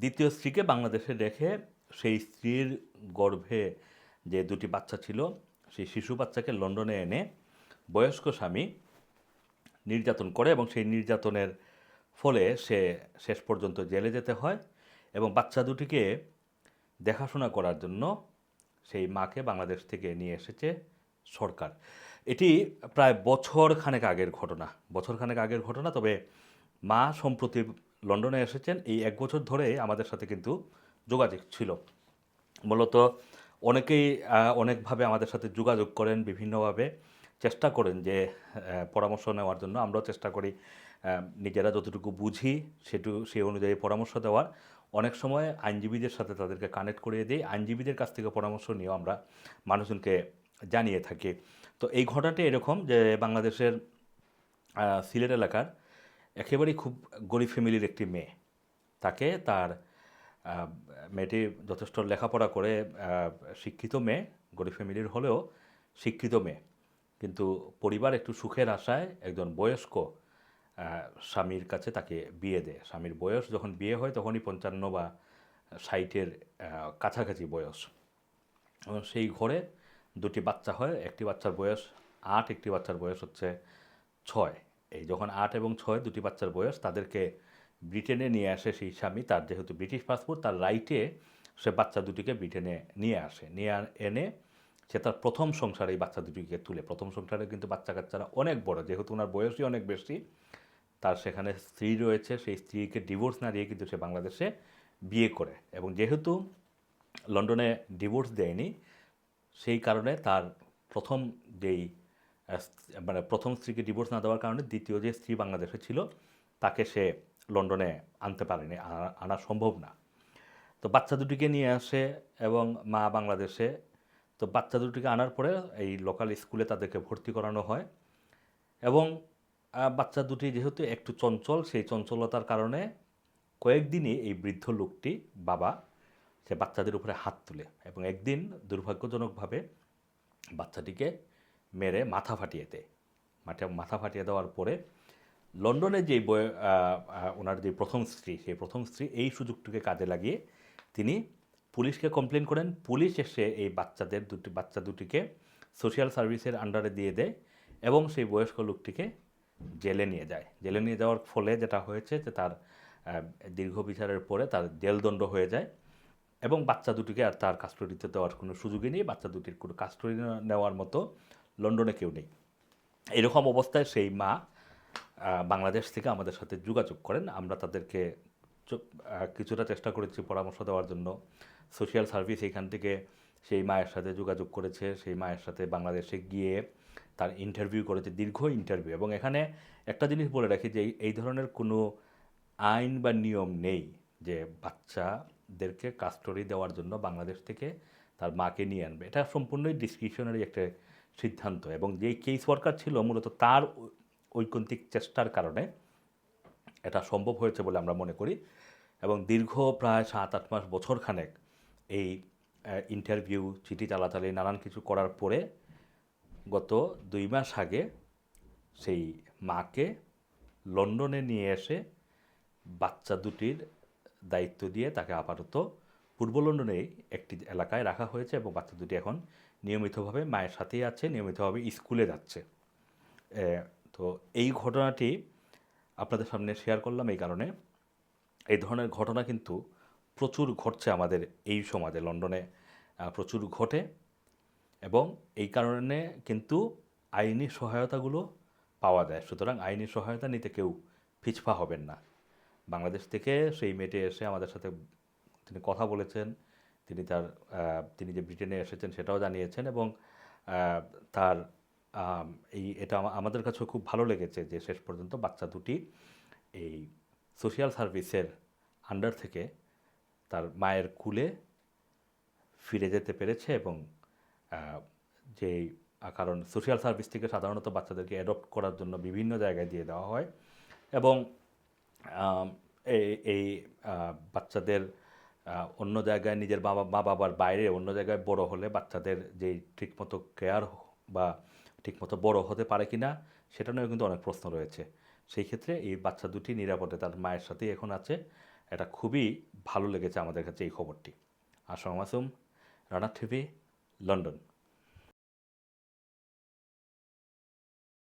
দ্বিতীয় স্ত্রীকে বাংলাদেশে রেখে সেই স্ত্রীর গর্ভে যে দুটি বাচ্চা ছিল, সেই শিশু বাচ্চাকে লন্ডনে এনে বয়স্ক স্বামী নির্যাতন করে এবং সেই নির্যাতনের ফলে সে শেষ পর্যন্ত জেলে যেতে হয় এবং বাচ্চা দুটিকে দেখাশোনা করার জন্য সেই মাকে বাংলাদেশ থেকে নিয়ে এসেছে সরকার। এটি প্রায় বছর খানেক আগের ঘটনা বছর খানেক আগের ঘটনা, তবে মা সম্প্রতি লন্ডনে এসেছেন। এই এক বছর ধরে আমাদের সাথে কিন্তু যোগাযোগ ছিল। মূলত অনেকেই অনেকভাবে আমাদের সাথে যোগাযোগ করেন, বিভিন্নভাবে চেষ্টা করেন যে পরামর্শ নেওয়ার জন্য। আমরাও চেষ্টা করি নিজেরা যতটুকু বুঝি সেটু সেই অনুযায়ী পরামর্শ দেওয়ার। অনেক সময় আইনজীবীদের সাথে তাদেরকে কানেক্ট করিয়ে দিই। আইনজীবীদের কাছ থেকে পরামর্শ নিয়েও আমরা মানুষজনকে জানিয়ে থাকি। তো এই ঘটনাটি এরকম যে, বাংলাদেশের সিলেট এলাকার একেবারেই খুব গরিব ফ্যামিলির একটি মেয়ে। তাকে তার মেয়েটি যথেষ্ট লেখাপড়া করে শিক্ষিত মেয়ে গরিব ফ্যামিলির হলেও শিক্ষিত মেয়ে। কিন্তু পরিবার একটু সুখের আশায় একজন বয়স্ক স্বামীর কাছে তাকে বিয়ে দেয়। স্বামীর বয়স যখন বিয়ে হয় তখনই পঞ্চান্ন বা ষাটের কাছাকাছি বয়স। এবং সেই ঘরে দুটি বাচ্চা হয়। একটি বাচ্চার বয়স আট, একটি বাচ্চার বয়স হচ্ছে ছয়। এই যখন আট এবং ছয় দুটি বাচ্চার বয়স, তাদেরকে ব্রিটেনে নিয়ে আসে সেই স্বামী, তার যেহেতু ব্রিটিশ পাসপোর্ট, তার রাইটে সে বাচ্চা দুটিকে ব্রিটেনে নিয়ে আসে। নিয়ে এনে সে তার প্রথম সংসারে এই বাচ্চা দুটিকে তুলে। প্রথম সংসারে কিন্তু বাচ্চা কাচ্চারা অনেক বড়, যেহেতু ওনার বয়সই অনেক বেশি, তার সেখানে স্ত্রী রয়েছে, সেই স্ত্রীকে ডিভোর্স না দিয়ে কিন্তু সে বাংলাদেশে বিয়ে করে এবং যেহেতু লন্ডনে ডিভোর্স দেয়নি, সেই কারণে তার প্রথম যেই মানে প্রথম স্ত্রীকে ডিভোর্স না দেওয়ার কারণে দ্বিতীয় যে স্ত্রী বাংলাদেশে ছিল, তাকে সে লন্ডনে আনতে পারেনি, আনা- সম্ভব না। তো বাচ্চা দুটিকে নিয়ে আসে এবং মা বাংলাদেশে, তো বাচ্চা দুটিকে আনার পরে এই লোকাল স্কুলে তাদেরকে ভর্তি করানো হয়। এবং বাচ্চা দুটি যেহেতু একটু চঞ্চল, সেই চঞ্চলতার কারণে কয়েকদিনই এই বৃদ্ধ লোকটি বাবা, সে বাচ্চাদের উপরে হাত তুলে এবং একদিন দুর্ভাগ্যজনকভাবে বাচ্চাটিকে মেরে মাথা ফাটিয়ে দেয়। মাঠে মাথা ফাটিয়ে দেওয়ার পরে লন্ডনে যে আহ, ওনার যে প্রথম স্ত্রী সেই প্রথম স্ত্রী এই সুযোগটিকে কাজে লাগিয়ে তিনি পুলিশকে কমপ্লেন করেন। পুলিশ এসে এই বাচ্চাদের দুটি বাচ্চা দুটিকে সোশ্যাল সার্ভিসের আন্ডারে দিয়ে দেয় এবং সেই বয়স্ক লোকটিকে জেলে নিয়ে যায়। জেলে নিয়ে যাওয়ার ফলে যেটা হয়েছে যে তার দীর্ঘ বিচারের পরে তার জেলদণ্ড হয়ে যায় এবং বাচ্চা দুটিকে আর তার কাস্টডিতে দেওয়ার কোনো সুযোগই নেই। বাচ্চা দুটির কোনো কাস্টডি নেওয়ার মতো লন্ডনে কেউ নেই। এরকম অবস্থায় সেই মা বাংলাদেশ থেকে আমাদের সাথে যোগাযোগ করেন। আমরা তাদেরকে কিছুটা চেষ্টা করেছি পরামর্শ দেওয়ার জন্য। সোশ্যাল সার্ভিস এখান থেকে সেই মায়ের সাথে যোগাযোগ করেছে। সেই মায়ের সাথে বাংলাদেশে গিয়ে তার ইন্টারভিউ করেছে, দীর্ঘ ইন্টারভিউ এবং এখানে একটা জিনিস বলে রাখি যে, এই- এই ধরনের কোনো আইন বা নিয়ম নেই যে বাচ্চাদেরকে কাস্টডি দেওয়ার জন্য বাংলাদেশ থেকে তার মাকে নিয়ে আনবে। এটা সম্পূর্ণই ডিসক্রিপশনারি একটা সিদ্ধান্ত এবং যেই কেস ওয়ার্কার ছিল মূলত তার ঐকান্তিক চেষ্টার কারণে এটা সম্ভব হয়েছে বলে আমরা মনে করি এবং দীর্ঘ প্রায় সাত, আট মাস বছর খানেক এই ইন্টারভিউ চিঠি চালাচালি, নানান কিছু করার পরে গত দুই মাস আগে সেই মাকে লন্ডনে নিয়ে এসে বাচ্চা দুটির দায়িত্ব দিয়ে তাকে আপাতত পূর্ব লন্ডনেই একটি এলাকায় রাখা হয়েছে এবং বাচ্চা দুটি এখন নিয়মিতভাবে মায়ের সাথেই আছে, নিয়মিতভাবে স্কুলে যাচ্ছে। তো এই ঘটনাটি আপনাদের সামনে শেয়ার করলাম এই কারণে। এই ধরনের ঘটনা কিন্তু প্রচুর ঘটছে আমাদের এই সমাজে, লন্ডনে প্রচুর ঘটে। এবং এই কারণে কিন্তু আইনি সহায়তাগুলো পাওয়া যায়। সুতরাং আইনি সহায়তা নিতে কেউ পিছপা হবেন না। বাংলাদেশ থেকে সেই মেয়েটি এসে আমাদের সাথে তিনি কথা বলেছেন। তিনি তার তিনি যে ব্রিটেনে এসেছেন সেটাও জানিয়েছেন এবং তার এই এটা আমাদের কাছেও খুব ভালো লেগেছে যে শেষ পর্যন্ত বাচ্চা দুটি এই সোশ্যাল সার্ভিসের আন্ডার থেকে তার মায়ের কুলে ফিরে যেতে পেরেছে এবং যে কারণ সোশ্যাল সার্ভিস থেকে সাধারণত বাচ্চাদেরকে অ্যাডপ্ট করার জন্য বিভিন্ন জায়গায় দিয়ে দেওয়া হয় এবং এই বাচ্চাদের অন্য জায়গায় নিজের বাবা, মা বাবার বাইরে, অন্য জায়গায় বড় হলে বাচ্চাদের যেই ঠিকমতো কেয়ার বা ঠিকমতো বড় হতে পারে কি না সেটা নিয়েও কিন্তু অনেক প্রশ্ন রয়েছে। সেই ক্ষেত্রে এই বাচ্চা দুটি নিরাপদে তার মায়ের সাথেই এখন আছে। এটা খুবই ভালো লেগেছে আমাদের কাছে এই খবরটি। Assam Masum Rana TV, London.